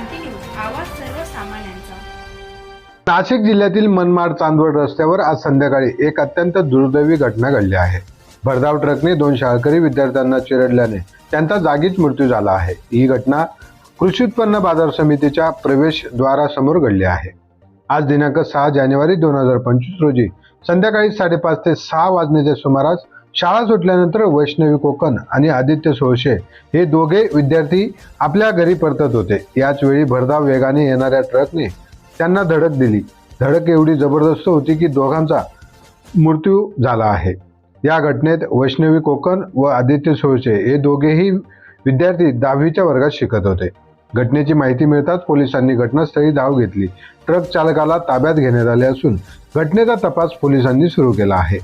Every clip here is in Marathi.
सर्वसामान्यांचा. नाशिक जिल्ह्यातील मनमाड चांदवड रस्त्यावर आज संध्याकाळी एक अत्यंत दुर्दैवी घटना घडली आहे. भरधाव ट्रकने दोन शाळकरी विद्यार्थ्यांना चिरडल्याने त्यांचा जागीच मृत्यू झाला आहे. ही घटना कृषी उत्पन्न बाजार समितीच्या प्रवेशद्वारासमोर घडली आहे. आज दिनांक सहा जानेवारी दोन हजार पंचवीस रोजी संध्याकाळी साडेपाच ते सहा वाजण्याच्या सुमारास शाळा सुटल्यानंतर वैष्णवी कोकण आणि आदित्य सोळशे हे दोघे विद्यार्थी आपल्या घरी परतत होते. याच वेळी भरधाव वेगाने येणाऱ्या ट्रकने त्यांना धडक दिली. धडक एवढी जबरदस्त होती की दोघांचा मृत्यू झाला आहे. या घटनेत वैष्णवी कोकण व आदित्य सोळशे हे दोघेही विद्यार्थी दहावीच्या वर्गात शिकत होते. घटनेची माहिती मिळताच पोलिसांनी घटनास्थळी धाव घेतली. ट्रक चालकाला ताब्यात घेण्यात आले असून घटनेचा तपास पोलिसांनी सुरू केला आहे.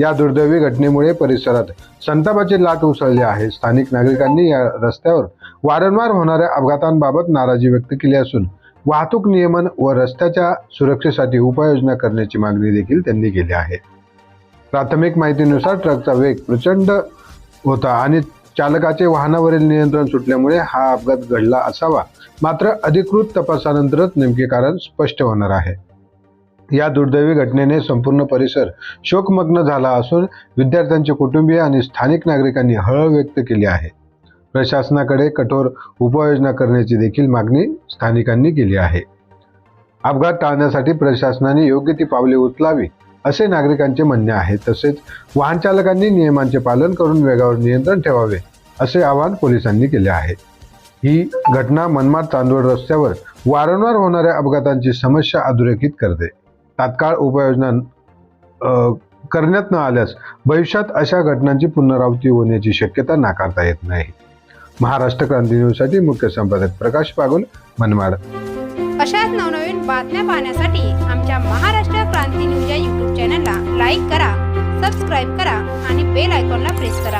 या दुर्दैवी घटनेमुळे परिसरात संतापाची लाट उसळली आहे. स्थानिक नागरिकांनी या रस्त्यावर वारंवार होणाऱ्या अपघातांबाबत नाराजी व्यक्त केली असून वाहतूक नियमन व रस्त्याच्या सुरक्षेसाठी उपाययोजना करण्याची मागणी देखील त्यांनी केली आहे. प्राथमिक माहितीनुसार ट्रकचा वेग प्रचंड होता आणि चालकाचे वाहनावरील नियंत्रण सुटल्यामुळे हा अपघात घडला असावा. मात्र अधिकृत तपासानंतरच नेमके कारण स्पष्ट होणार आहे. या दुर्दैवी घटनेने संपूर्ण परिसर शोकमग्न झाला असून विद्यार्थ्यांचे कुटुंबीय आणि स्थानिक नागरिकांनी हळहळ व्यक्त केली आहे. प्रशासनाकडे कठोर उपाययोजना करण्याची देखील मागणी स्थानिकांनी केली आहे. अपघात टाळण्यासाठी प्रशासनाने योग्य ती पावले उचलावी असे नागरिकांचे म्हणणे आहे. तसेच वाहन चालकांनी नियमांचे पालन करून वेगावर नियंत्रण ठेवावे असे आवाहन पोलिसांनी केले आहे. ही घटना मनमाड चांदवड रस्त्यावर वारंवार होणाऱ्या अपघातांची समस्या अधोरेखित करते. तात्काळ उपाययोजना करण्यात न आल्यास भविष्यात अशा घटनांची पुनरावृत्ती होण्याची शक्यता नाकारता येत नाही. महाराष्ट्र क्रांती न्यूजसाठी मुख्य संपादक प्रकाश पागोल मनमाड. अशाच नवनवीन बातम्या पाहण्यासाठी आमच्या महाराष्ट्र क्रांती न्यूज या यूट्यूब चॅनलला लाईक करा सबस्क्राईब करा आणि बेल आयकॉनला प्रेस करा.